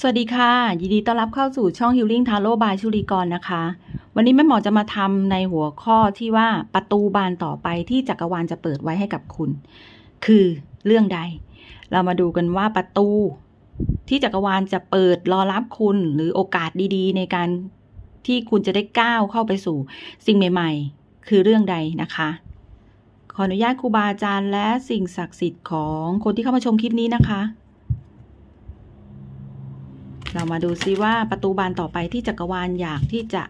สวัสดีค่ะ ยินดีต้อนรับเข้าสู่ช่อง Healing Tarot by ชุลีกรนะคะ วันนี้แม่หมอจะมาทำในหัวข้อที่ว่าประตูบานต่อไปที่จักรวาลจะเปิดไว้ให้กับคุณ คือเรื่องใด เรามาดูกันว่าประตู ที่จักรวาลจะเปิดรอรับคุณหรือโอกาสดีๆ ในการที่คุณจะได้ก้าวเข้าไปสู่ สิ่งใหม่ ๆ คือเรื่องใดนะคะ ขออนุญาตครูบาอาจารย์และสิ่งศักดิ์สิทธิ์ของคนที่เข้ามาชมคลิปนี้นะคะ เรามาดูซิว่าประตูบานต่อไปที่จักรวาลอยากที่จะ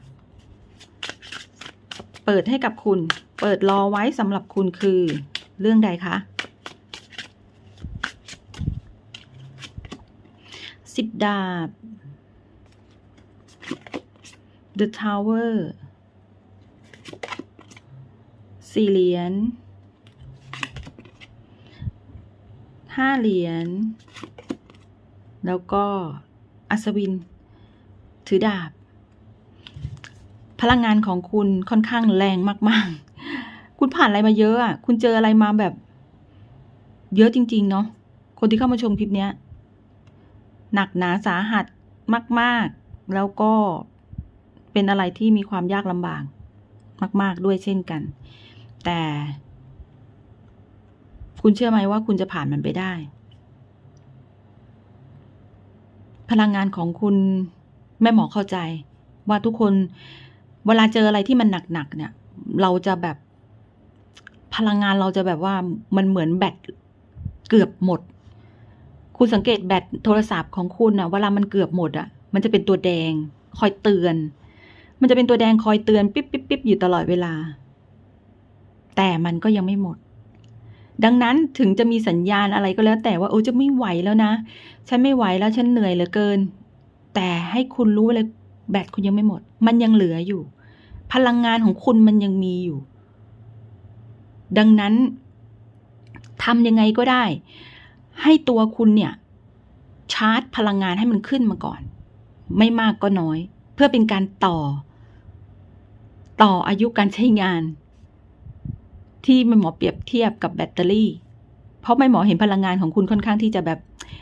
เปิดให้กับคุณ เปิดรอไว้สำหรับคุณคือเรื่องใดคะสิบดาบ The Tower สี่เหรียญห้าเหรียญแล้วก็ อัศวิน ถือดาบ พลังงานของคุณค่อนข้างแรงมาก ๆ คุณผ่านอะไรมาเยอะอะ คุณเจออะไรมาแบบ เยอะจริง ๆ เนาะ คนที่เข้ามาชมคลิปเนี้ย หนักหนาสาหัสมาก ๆ แล้วก็เป็นอะไรที่มีความยากลำบาก มาก ๆ ด้วยเช่นกัน แต่ คุณเชื่อไหมว่าคุณจะผ่านมันไปได้ พลังงานของคุณแม่หมอเข้าใจ ว่าทุกคนเวลาเจออะไรที่มันหนักๆเนี่ย เราจะแบบพลังงานเราจะแบบว่ามันเหมือนแบตเกือบหมด คุณสังเกตแบตโทรศัพท์ของคุณอะเวลามันเกือบหมดอะมันจะเป็นตัวแดง คอยเตือน มันจะเป็นตัวแดงคอยเตือน ปิ๊บปิ๊บปิ๊บอยู่ตลอดเวลา แต่มันก็ยังไม่หมด ดังนั้นถึงจะมีสัญญาณอะไรก็แล้ว แต่ว่าโอ้จะไม่ไหวแล้วนะ ฉันไม่ไหวแล้วฉันเหนื่อยเหลือเกิน แต่ให้คุณรู้เลยแบตคุณยังไม่หมด มันยังเหลืออยู่ พลังงานของคุณมันยังมีอยู่ ดังนั้นทำยังไงก็ได้ ให้ตัวคุณเนี่ย ชาร์จพลังงานให้มันขึ้นมาก่อน ไม่มากก็น้อย เพื่อเป็นการต่อ ต่ออายุการใช้งาน ที่แม่หมอเปรียบเทียบกับแบตเตอรี่ เพราะแม่หมอเห็นพลังงานของคุณค่อนข้างที่จะแบบ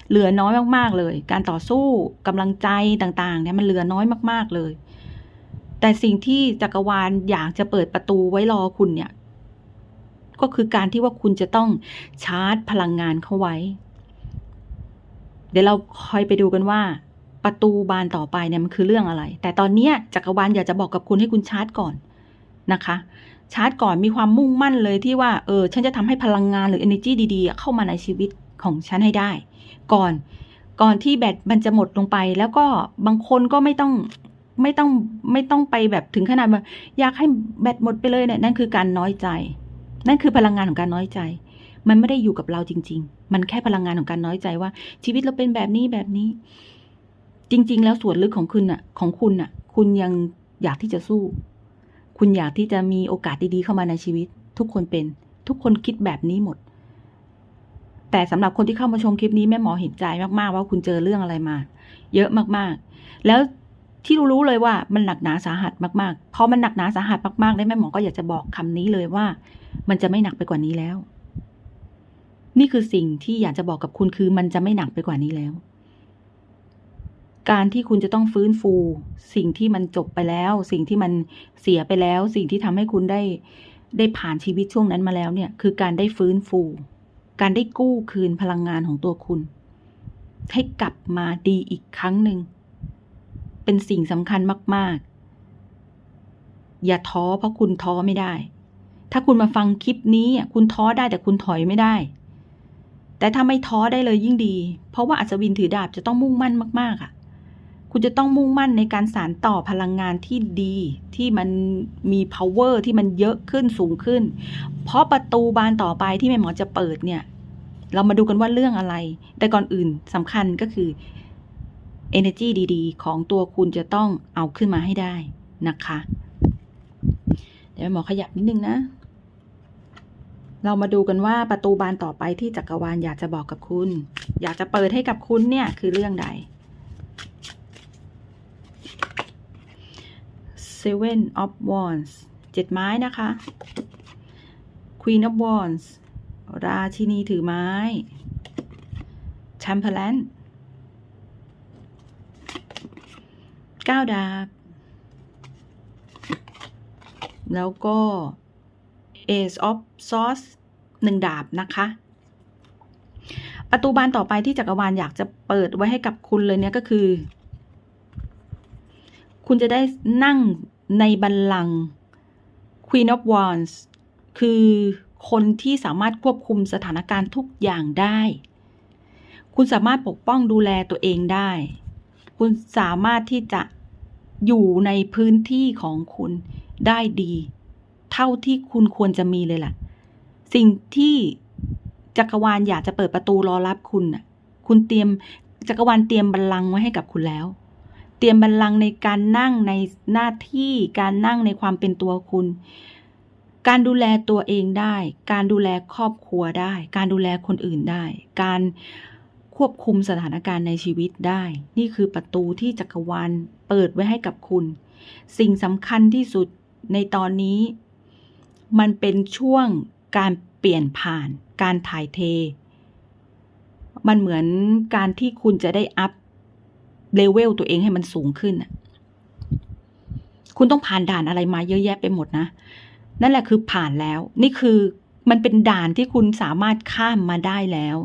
เหลือน้อยมากๆเลย การต่อสู้กำลังใจต่างๆเนี่ยมันเหลือน้อยมากๆเลย แต่สิ่งที่จักรวาลอยากจะเปิดประตูไว้รอคุณเนี่ย ก็คือการที่ว่าคุณจะต้องชาร์จพลังงานเข้าไว้ เดี๋ยวเราคอยไปดูกันว่า ประตูบานต่อไปเนี่ยมันคือเรื่องอะไร แต่ตอนนี้จักรวาลอยากจะบอกกับคุณให้คุณชาร์จก่อนนะคะ ชาร์จก่อนมีความมุ่งมั่นเลยที่ว่าเออฉันจะทำให้พลังงานหรือ energy ดีๆ เข้ามาในชีวิตของฉันให้ได้ ก่อนก่อนที่แบตมันจะหมดลงไป แล้วก็บางคนก็ไม่ต้องไม่ต้องไม่ต้องไปแบบถึงขนาดว่าอยากให้แบตหมดไปเลยเนี่ยนั่นคือการน้อยใจ นั่นคือพลังงานของการน้อยใจ มันไม่ได้อยู่กับเราจริง ๆ มันแค่พลังงานของการน้อยใจว่า ชีวิตเราเป็นแบบนี้แบบนี้ จริง ๆ แล้วส่วนลึกของคุณน่ะของคุณน่ะคุณยังอยากที่จะสู้ คุณอยากที่จะมีโอกาสดีๆเข้ามาในชีวิต ทุกคนเป็น ทุกคนคิดแบบนี้หมด แต่สำหรับคนที่เข้ามาชมคลิปนี้แม่หมอเห็นใจมากๆว่าคุณเจอเรื่องอะไรมา เยอะมากๆ แล้วที่รู้เลยว่ามันหนักหนาสาหัสมากๆ พอมันหนักหนาสาหัสมากๆได้แม่หมอก็อยากจะบอกคำนี้เลยว่า มันจะไม่หนักไปกว่านี้แล้ว นี่คือสิ่งที่อยากจะบอกกับคุณคือมันจะไม่หนักไปกว่านี้แล้ว การที่คุณจะต้องฟื้นฟู สิ่งที่มันจบไปแล้ว สิ่งที่มันเสียไปแล้ว สิ่งที่ทำให้คุณได้ได้ผ่านชีวิตช่วงนั้นมาแล้วเนี่ย คือการได้ฟื้นฟู การได้กู้คืนพลังงานของตัวคุณ ให้กลับมาดีอีกครั้งหนึ่งเป็นสิ่งสำคัญมาก ๆ อย่าท้อเพราะคุณท้อไม่ได้ ถ้าคุณมาฟังคลิปนี้คุณท้อได้แต่คุณถอยไม่ได้ แต่ถ้าไม่ท้อได้เลยยิ่งดี เพราะว่าอัศวินถือดาบจะต้องมุ่งมั่นมาก ๆ อะ คุณจะต้องมุ่งมั่นในการสานต่อพลังงานที่ดีที่มันมี power ที่มันเยอะขึ้นสูงขึ้น เพราะประตูบานต่อไปที่แม่หมอจะเปิดเนี่ย เรามาดูกันว่าเรื่องอะไร แต่ก่อนอื่นสำคัญก็คือ energy ดีๆ ของตัวคุณจะต้องเอาขึ้นมาให้ได้นะคะ เดี๋ยวแม่หมอขยับนิดนึงนะ เรามาดูกันว่าประตูบานต่อไปที่จักรวาลอยากจะบอกกับคุณ อยากจะเปิดให้กับคุณเนี่ยคือเรื่องใด Seven of Wands เจ็ดไม้นะคะ Queen of Wands ราชินีถือไม้ Temperance เก้าดาบ แล้วก็ Ace of Swords หนึ่งดาบนะคะประตูบานต่อไปที่จักรวาลอยากจะเปิดไว้ให้กับคุณเลยเนี่ยก็คือ คุณจะได้นั่ง ในบัลลังก์ Queen of Wands คือคนที่สามารถควบคุมสถานการณ์ทุกอย่างได้ คุณสามารถปกป้องดูแลตัวเองได้ คุณสามารถที่จะอยู่ในพื้นที่ของคุณได้ดี เท่าที่คุณควรจะมีเลยล่ะ สิ่งที่จักรวาลอยากจะเปิดประตูรอรับคุณน่ะ คุณเตรียมจักรวาลเตรียมบัลลังก์ไว้ให้กับคุณแล้ว เตรียมบัลลังก์ในการนั่งในหน้าที่การนั่งในความเป็นตัวคุณ การดูแลตัวเองได้ การดูแลครอบครัวได้ การดูแลคนอื่นได้ การควบคุมสถานการณ์ในชีวิตได้ นี่คือประตูที่จักรวาลเปิดไว้ให้กับคุณ สิ่งสำคัญที่สุดในตอนนี้ มันเป็นช่วงการเปลี่ยนผ่าน การถ่ายเท มันเหมือนการที่คุณจะได้อัพ เลเวลตัวเองให้มันสูงขึ้นคุณต้องผ่านด่านอะไรมาเยอะแยะไปหมดนะ นั่นแหละคือผ่านแล้ว นี่คือมันเป็นด่านที่คุณสามารถข้ามมาได้แล้ว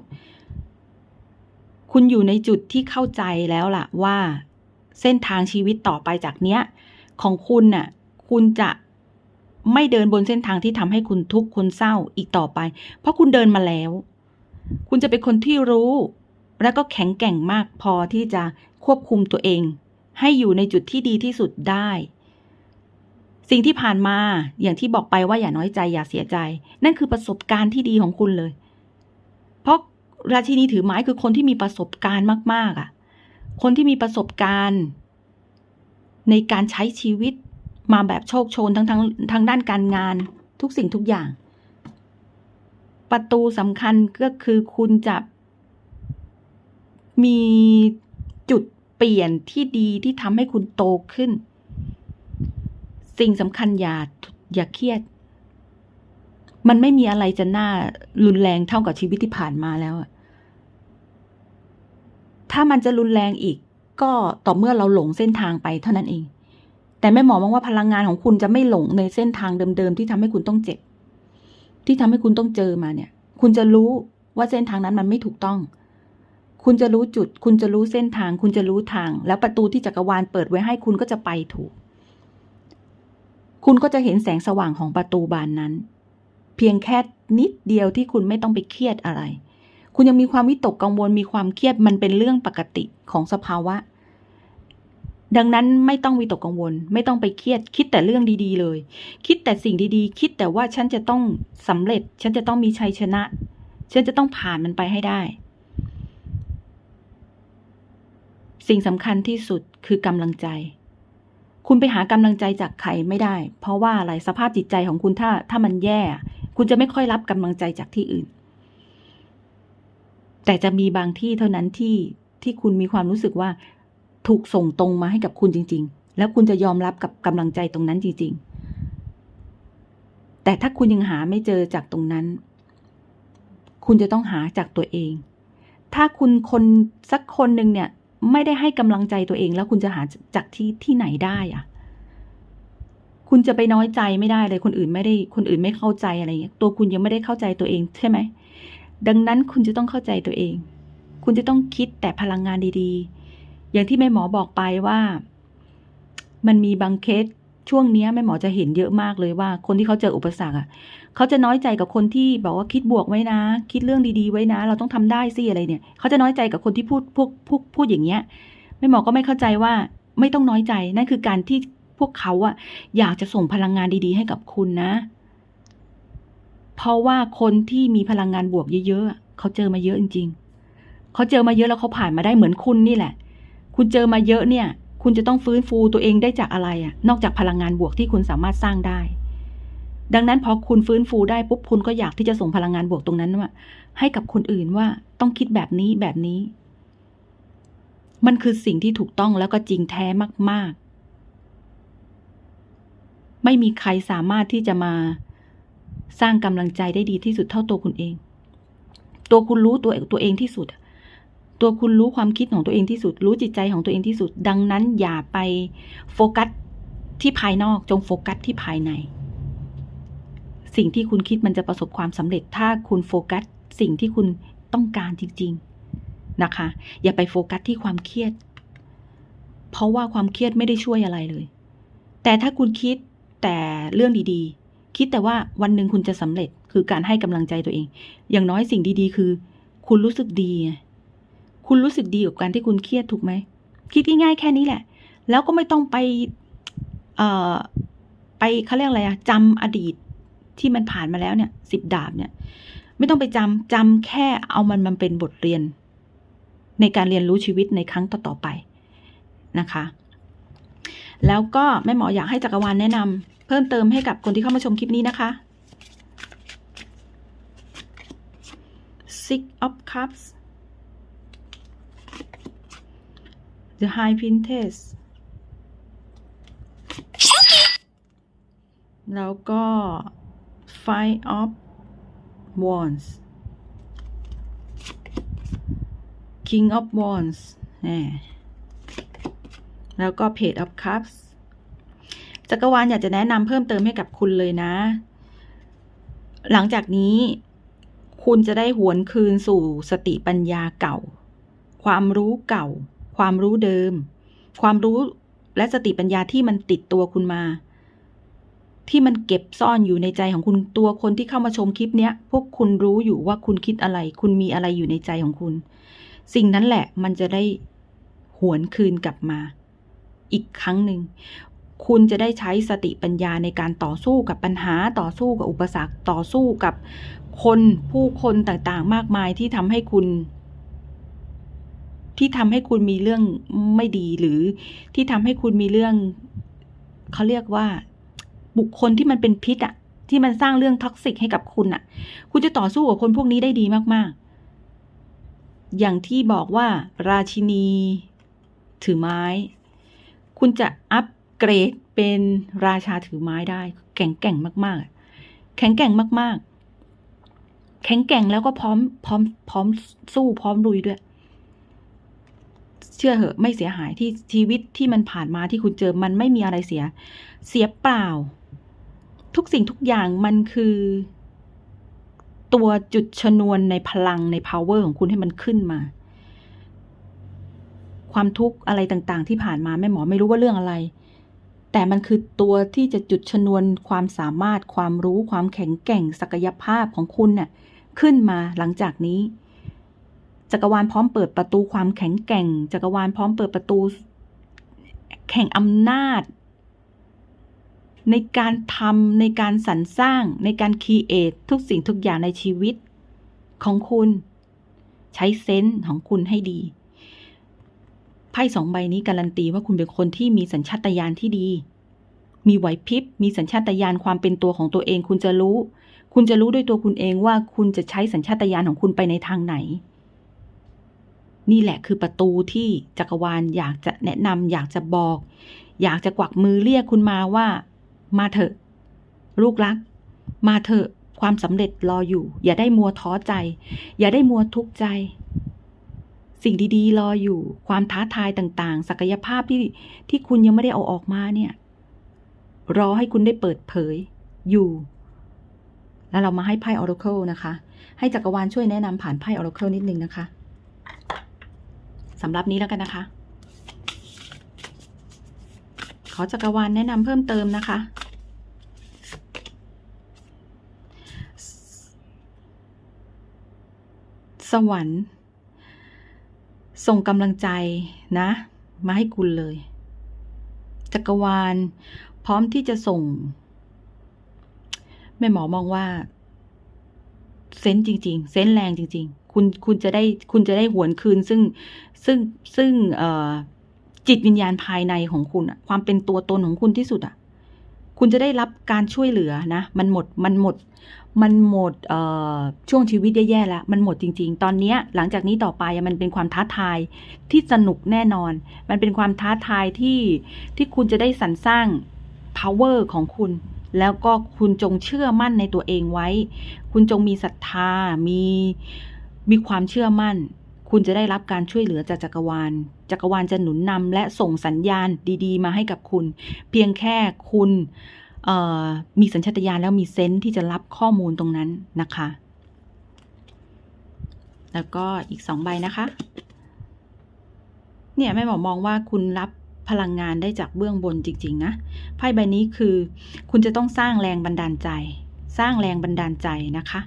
คุณอยู่ในจุดที่เข้าใจแล้วล่ะว่า เส้นทางชีวิตต่อไปจากเนี้ย ของคุณน่ะ คุณจะไม่เดินบนเส้นทางที่ทำให้คุณทุกข์คุณเศร้าอีกต่อไป เพราะคุณเดินมาแล้ว คุณจะเป็นคนที่รู้ และก็แข็งแกร่งมากพอที่จะควบคุมตัวเอง ให้อยู่ในจุดที่ดีที่สุดได้ สิ่งที่ผ่านมาอย่างที่บอกไปว่าอย่าน้อยใจอย่าเสียใจ นั่นคือประสบการณ์ที่ดีของคุณเลย เพราะราชินีถือไม้คือคนที่มีประสบการณ์มาก ๆอะ คนที่มีประสบการณ์ ในการใช้ชีวิตมาแบบโชคโชนทั้งทั้งทางด้านการงานทุกสิ่งทุกอย่าง ประตูสำคัญก็คือคุณจะ มีจุดเปลี่ยนที่ดีที่ทำให้คุณโตขึ้น สิ่งสำคัญอย่าอย่าเครียด มันไม่มีอะไรจะน่ารุนแรงเท่ากับชีวิตที่ผ่านมาแล้ว ถ้ามันจะรุนแรงอีก ก็ต่อเมื่อเราหลงเส้นทางไปเท่านั้นเอง แต่แม่หมอมองว่าพลังงานของคุณจะไม่หลงในเส้นทางเดิมๆที่ทำให้คุณต้องเจ็บ ที่ทำให้คุณต้องเจอมาเนี่ย คุณจะรู้ว่าเส้นทางนั้นมันไม่ถูกต้อง คุณจะรู้จุด คุณจะรู้เส้นทาง คุณจะรู้ทาง แล้วประตูที่จักรวาลเปิดไว้ให้คุณก็จะไปถูก คุณก็จะเห็นแสงสว่างของประตูบานนั้น เพียงแค่นิดเดียวที่คุณไม่ต้องไปเครียดอะไร คุณยังมีความวิตกกังวลมีความเครียดมันเป็นเรื่องปกติของสภาวะ ดังนั้นไม่ต้องวิตกกังวล ไม่ต้องไปเครียด คิดแต่เรื่องดี ๆ เลย คิดแต่สิ่งดีๆ คิดแต่ว่าฉันจะต้องสำเร็จ ฉันจะต้องมีชัยชนะ ฉันจะต้องผ่านมันไปให้ได้ สิ่งสำคัญที่สุดคือกำลังใจ คุณไปหากำลังใจจากใครไม่ได้ เพราะว่าอะไรสภาพจิตใจของคุณถ้าถ้ามันแย่ คุณจะไม่ค่อยรับกำลังใจจากที่อื่น แต่จะมีบางที่เท่านั้นที่ที่คุณมีความรู้สึกว่า ถูกส่งตรงมาให้กับคุณจริง ๆ แล้วคุณจะยอมรับกับกำลังใจตรงนั้นจริง ๆ แต่ถ้าคุณยังหาไม่เจอจากตรงนั้น คุณจะต้องหาจากตัวเอง ถ้าคุณคนสักคนหนึ่งเนี่ย ไม่ได้ให้กำลังใจตัวเองแล้วคุณจะหาจากที่ที่ไหนได้อะคุณจะไปน้อยใจไม่ได้เลย คนอื่นไม่ได้ คนอื่นไม่เข้าใจอะไรเงี้ยตัวคุณยังไม่ได้เข้าใจตัวเองใช่ไหมดังนั้นคุณจะต้องเข้าใจตัวเอง คุณจะต้องคิดแต่พลังงานดีๆ อย่างที่แม่หมอบอกไปว่า มันมีบางเคสช่วงนี้แม่หมอจะเห็นเยอะมากเลยว่า คนที่เขาเจออุปสรรคอะ เขาจะน้อยใจกับคนที่บอกว่าคิดบวกไว้นะ คิดเรื่องดีๆไว้นะ เราต้องทำได้สิอะไรเนี่ย เขาจะน้อยใจกับคนที่พูดพวกพูดพูดอย่างเงี้ยแม่หมอก็ไม่เข้าใจว่าไม่ต้องน้อยใจนั่นคือการที่พวกเขาอะอยากจะส่งพลังงานดีๆ ให้กับคุณนะ เพราะว่าคนที่มีพลังงานบวกเยอะๆเขาเจอมาเยอะจริง ๆ เขาเจอมาเยอะแล้วเขาผ่านมาได้เหมือนคุณนี่แหละ คุณเจอมาเยอะเนี่ย คุณจะต้องฟื้นฟูตัวเองได้จากอะไรอะนอกจากพลังงานบวกที่คุณสามารถสร้างได้ ดังนั้นพอคุณฟื้นฟูได้ปุ๊บคุณก็อยากที่จะส่งพลังงานบวกตรงนั้นว่าให้กับคนอื่นว่าต้องคิดแบบนี้แบบนี้ มันคือสิ่งที่ถูกต้องแล้วก็จริงแท้มาก ๆ ไม่มีใครสามารถที่จะมาสร้างกำลังใจได้ดีที่สุดเท่าตัวคุณเอง ตัวคุณรู้ตัวตัวเองที่สุด ตัวคุณรู้ความคิดของตัวเองที่สุด รู้จิตใจของตัวเองที่สุด ดังนั้นอย่าไปโฟกัสที่ภายนอกจงโฟกัสที่ภายใน สิ่งที่คุณคิดมันจะประสบความสำเร็จ ถ้าคุณโฟกัสสิ่งที่คุณต้องการจริง ๆนะคะ อย่าไปโฟกัสที่ความเครียด เพราะว่าความเครียดไม่ได้ช่วยอะไรเลย แต่ถ้าคุณคิดแต่เรื่องดีๆ คิดแต่ว่าวันหนึ่งคุณจะสำเร็จคือการให้กำลังใจตัวเอง อย่างน้อยสิ่งดีๆ คือ คุณรู้สึกดี คุณรู้สึกดีกับการที่คุณเครียดถูกไหม คิดง่ายๆแค่นี้แหละ แล้วก็ไม่ต้องไป เอ่อ ไปเขาเรียกอะไรอะจำอดีต ที่มันผ่านมาแล้วเนี่ยสิบดาบเนี่ย ไม่ต้องไปจำจำแค่เอามันมันเป็นบทเรียน ในการเรียนรู้ชีวิตในครั้งต่อๆไปนะคะ แล้วก็แม่หมออยากให้จักรวาลแนะนำเพิ่มเติมให้กับคนที่เข้ามาชมคลิปนี้นะคะ Six of Cups The High Princess แล้วก็ Five of Wands King of Wands แหมแล้วก็ Page of Cups จักรวาลอยากจะแนะนำเพิ่มเติมให้กับคุณเลยนะ หลังจากนี้คุณจะได้หวนคืนสู่สติปัญญาเก่า ความรู้เก่า ความรู้เดิม ความรู้และสติปัญญาที่มันติดตัวคุณมา ที่มันเก็บซ่อนอยู่ในใจของคุณตัวคนที่เข้ามาชมคลิปเนี้ย พวกคุณรู้อยู่ว่าคุณคิดอะไร คุณมีอะไรอยู่ในใจของคุณ สิ่งนั้นแหละมันจะได้หวนคืนกลับมา อีกครั้งหนึ่งคุณจะได้ใช้สติปัญญาในการต่อสู้กับปัญหาต่อสู้กับอุปสรรคต่อสู้กับคนผู้คนต่างๆ มากมายที่ทำให้คุณ ที่ทำให้คุณมีเรื่องไม่ดีหรือที่ทำให้คุณมีเรื่องเขาเรียกว่า บุคคลที่มันเป็นพิษอะที่มันสร้างเรื่องท็อกซิกให้กับคุณอะคุณจะต่อสู้กับคนพวกนี้ได้ดีมากๆ อย่างที่บอกว่าราชินี ถือไม้ คุณจะอัปเกรดเป็นราชาถือไม้ได้ แข็งแกร่งมาก ๆ แข็งแกร่งมาก ๆ แข็งแกร่งแล้วก็พร้อมพร้อมพร้อมสู้พร้อมลุยด้วยเชื่อเหอะไม่เสียหายที่ชีวิตที่มันผ่านมาที่คุณเจอมันไม่มีอะไรเสีย เสียเปล่า ทุกสิ่งทุกอย่างมันคือ ตัวจุดชนวนในพลังใน power ของคุณให้มันขึ้นมา ความทุกข์อะไรต่างๆ ที่ผ่านมาแม่หมอไม่รู้ว่าเรื่องอะไร แต่มันคือตัวที่จะจุดชนวนความสามารถความรู้ความแข็งแกร่งศักยภาพของคุณเนี่ยขึ้นมาหลังจากนี้ จักรวาลพร้อมเปิดประตูความแข็งแกร่ง จักรวาลพร้อมเปิดประตูแข่งอำนาจ ในการทำในการสรรสร้างในการคีเอททุกสิ่งทุกอย่างในชีวิตของคุณ ใช้เซนส์ของคุณให้ดี ไพ่สองใบนี้การันตีว่าคุณเป็นคนที่มีสัญชาตญาณที่ดี มีไหวพริบ มีสัญชาตญาณความเป็นตัวของตัวเอง คุณจะรู้ คุณจะรู้ด้วยตัวคุณเองว่าคุณจะใช้สัญชาตญาณของคุณไปในทางไหน นี่แหละคือประตูที่จักรวาลอยากจะแนะนำอยากจะบอก อยากจะกวักมือเรียกคุณมาว่า มาเถอะ ลูกรัก มาเถอะ ความสำเร็จรออยู่ อย่าได้มัวท้อใจ อย่าได้มัวทุกข์ใจ สิ่งดีๆ รออยู่ ความท้าทายต่าง ๆ ศักยภาพที่ที่คุณยังไม่ได้เอาออกมาเนี่ย รอให้คุณได้เปิดเผย อยู่ แล้วเรามาให้ไพ่ Oracle นะคะ ให้จักรวาลช่วยแนะนำผ่านไพ่ Oracle นิดนึงนะคะสำหรับนี้แล้วกันนะคะ ขอจักรวาลแนะนำเพิ่มเติมนะคะ สวรรค์ ส่งกำลังใจนะ มาให้คุณเลย จักรวาล พร้อมที่จะส่ง แม่หมอมองว่า เซนจริง ๆ เซนแรงจริง ๆ คุณคุณจะได้คุณจะได้หวนคืน ซึ่งซึ่งซึ่งจิตวิญญาณภายในของคุณอะความเป็นตัวตนของคุณที่สุดอะ คุณจะได้รับการช่วยเหลือนะ มันหมด มันหมด มันหมดช่วงชีวิตแย่ๆแล้ว มันหมดจริง ๆ ตอนนี้หลังจากนี้ต่อไปมันเป็นความท้าทายที่สนุกแน่นอน มันเป็นความท้าทายที่ที่คุณจะได้สรรสร้าง power ของคุณ แล้วก็คุณจงเชื่อมั่นในตัวเองไว้ คุณจงมีศรัทธา มีมีความเชื่อมั่น คุณจะได้รับการช่วยเหลือจากจักรวาล จักรวาลจะหนุนนำและส่งสัญญาณดีๆ มาให้กับคุณ เพียงแค่คุณมีสัญชาตญาณแล้วมีเซนส์ที่จะรับข้อมูลตรงนั้นนะคะ แล้วก็อีกสองใบนะคะ เนี่ยแม่หมอมองว่าคุณรับพลังงานได้จากเบื้องบนจริง ๆ นะ ไพ่ใบนี้คือ คุณจะต้องสร้างแรงบันดาลใจ สร้างแรงบันดาลใจนะคะ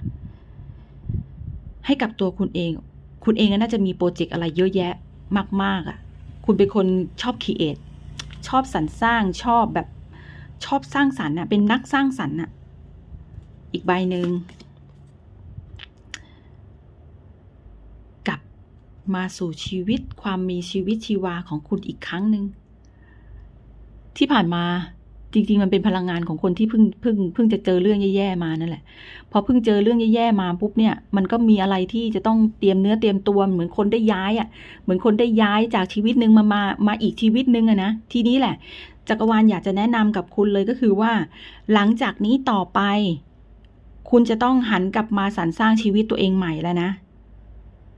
ให้กับตัวคุณเอง คุณเองก็น่าจะมีโปรเจกต์อะไรเยอะแยะมาก ๆอะ่ะ คุณเป็นคนชอบคีเอทชอบสรรสร้างชอบแบบชอบสร้างสรรค์อะเป็นนักสร้างสรรค์อะอีกใบหนึ่งกลับมาสู่ชีวิตความมีชีวิตชีวาของคุณอีกครั้งหนึ่งที่ผ่านมา จริง ๆ มันเป็นพลังงานของคนที่เพิ่งเพิ่งเพิ่งจะเจอเรื่องแย่ๆมานั่นแหละ พอเพิ่งเจอเรื่องแย่ๆมาปุ๊บเนี่ย มันก็มีอะไรที่จะต้องเตรียมเนื้อเตรียมตัวเหมือนคนได้ย้ายอะ่ะ เหมือนคนได้ย้ายจากชีวิตหนึ่งมามามาอีกชีวิตหนึ่งอะนะ ทีนี้แหละ จักรวาลอยากจะแนะนำกับคุณเลยก็คือว่า หลังจากนี้ต่อไป คุณจะต้องหันกลับมาสรรสร้างชีวิตตัวเองใหม่แล้วนะ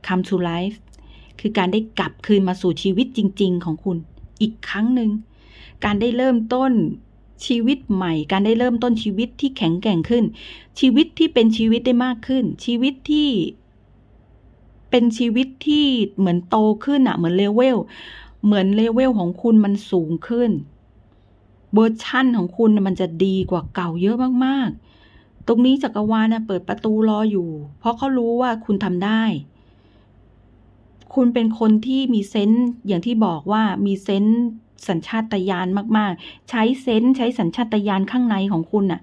come to life คือการได้กลับคืนมาสู่ชีวิตจริง ๆ ของคุณอีกครั้งหนึ่ง การได้เริ่มต้น ชีวิตใหม่ การได้เริ่มต้นชีวิตที่แข็งแกร่งขึ้น ชีวิตที่เป็นชีวิตได้มากขึ้น ชีวิตที่ เป็นชีวิตที่เหมือนโตขึ้นอะเหมือนเลเวลเหมือนเลเวลของคุณมันสูงขึ้นเวอร์ชั่นของคุณมันจะดีกว่าเก่าเยอะมากๆ ตรงนี้จักรวาลนะเปิดประตูรออยู่ เพราะเขารู้ว่าคุณทำได้ คุณเป็นคนที่มีเซนส์อย่างที่บอกว่ามีเซนส์ สัญชาตญาณมาก ๆ ใช้เซนส์ใช้สัญชาตญาณข้างในของคุณน่ะ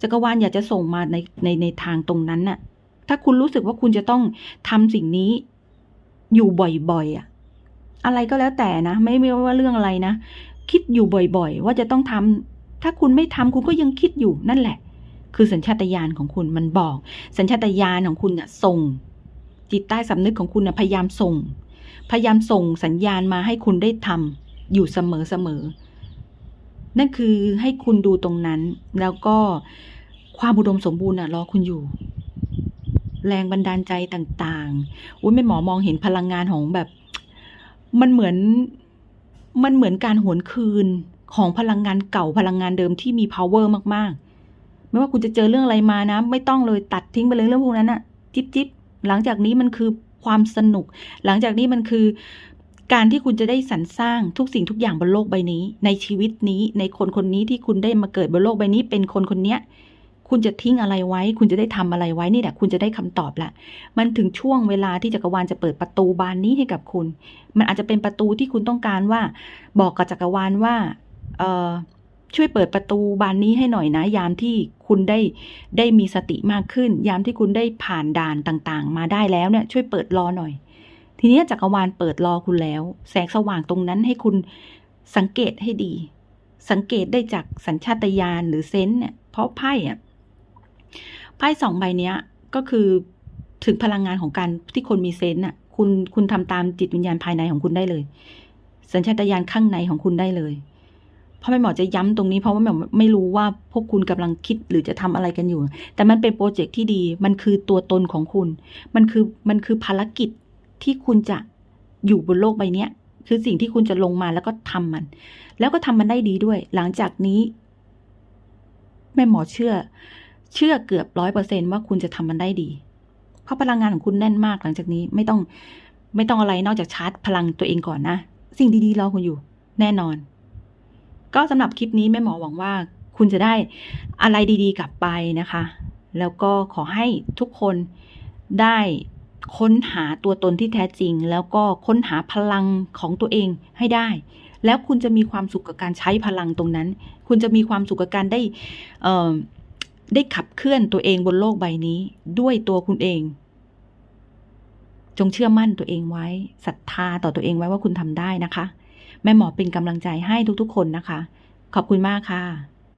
จักรวาลอยากจะส่งมาในในในทางตรงนั้นน่ะ ถ้าคุณรู้สึกว่าคุณจะต้องทำสิ่งนี้อยู่บ่อยๆอะ อะไรก็แล้วแต่นะ ไม่ไม่ว่าเรื่องอะไรนะ คิดอยู่บ่อยๆ ว่าจะต้องทำถ้าคุณไม่ทำคุณก็ยังคิดอยู่นั่นแหละ คือสัญชาตญาณของคุณมันบอก สัญชาตญาณของคุณน่ะส่ง จิตใต้สำนึกของคุณน่ะพยายามส่ง พยายามส่งสัญญาณมาให้คุณได้ทำ อยู่เสมอเสมอ นั่นคือให้คุณดูตรงนั้น แล้วก็ความอุดมสมบูรณ์รอคุณอยู่ แรงบันดาลใจต่างๆอุ้ยแม่หมอมองเห็นพลังงานของแบบ มันเหมือนมันเหมือนการหวนคืนของพลังงานเก่าพลังงานเดิมที่มี power มากๆ ไม่ว่าคุณจะเจอเรื่องอะไรมานะ ไม่ต้องเลยตัดทิ้งไปเลยเรื่องพวกนั้นอะจิ๊บจิ๊บหลังจากนี้มันคือความสนุก หลังจากนี้มันคือ การที่คุณจะได้สรรสร้างทุกสิ่งทุกอย่างบนโลกใบนี้ ในชีวิตนี้ในคนคนนี้ที่คุณได้มาเกิดบนโลกใบนี้ เป็นคนคนเนี้ยคุณจะทิ้งอะไรไว้ คุณจะได้ทำอะไรไว้นี่แหละคุณจะได้คำตอบละมันถึงช่วงเวลาที่จักรวาลจะเปิดประตูบานนี้ให้กับคุณ มันอาจจะเป็นประตูที่คุณต้องการว่า บอกกับจักรวาลว่า เออช่วยเปิดประตูบานนี้ให้หน่อยนะ ยามที่คุณได้ได้มีสติมากขึ้น ยามที่คุณได้ผ่านด่านต่างๆ มาได้แล้วเนี่ย ช่วยเปิดรอหน่อย ทีนี้จักรวาลเปิดรอคุณแล้ว แสงสว่างตรงนั้นให้คุณสังเกตให้ดี สังเกตได้จากสัญชาตญาณหรือเซนส์เนี่ย เพราะไพ่อะไพ่สองใบเนี้ย ก็คือถึงพลังงานของการที่คนมีเซนส์อะคุณคุณทำตามจิตวิญญาณภายในของคุณได้เลย สัญชาตญาณข้างในของคุณได้เลยเพราะแม่หมอจะย้ำตรงนี้เพราะว่าแม่หมอไม่รู้ว่าพวกคุณกำลังคิดหรือจะทำอะไรกันอยู่ แต่มันเป็นโปรเจกต์ที่ดี มันคือตัวตนของคุณ มันคือมันคือภารกิจ ที่คุณจะอยู่บนโลกใบนี้คือสิ่งที่คุณจะลงมาแล้วก็ทำมัน แล้วก็ทำมันได้ดีด้วย หลังจากนี้แม่หมอเชื่อ เชื่อเกือบร้อยเปอร์เซนว่าคุณจะทำมันได้ดี เพราะพลังงานของคุณแน่นมาก หลังจากนี้ไม่ต้องไม่ต้องอะไรนอกจากชาร์จพลังตัวเองก่อนนะ สิ่งดีๆรอคุณอยู่ แน่นอน ก็สำหรับคลิปนี้แม่หมอหวังว่า คุณจะได้อะไรดีๆ กลับไปนะคะ แล้วก็ขอให้ทุกคนได้ ค้นหาตัวตนที่แท้จริง แล้วก็ค้นหาพลังของตัวเองให้ได้ แล้วคุณจะมีความสุขกับการใช้พลังตรงนั้น คุณจะมีความสุขกับการได้ได้ขับเคลื่อนตัวเองบนโลกใบนี้ ด้วยตัวคุณเอง จงเชื่อมั่นตัวเองไว้ศรัทธาต่อตัวเองไว้ว่าคุณทำได้นะคะ แม่หมอเป็นกำลังใจให้ทุกๆ คนนะคะ ขอบคุณมากค่ะ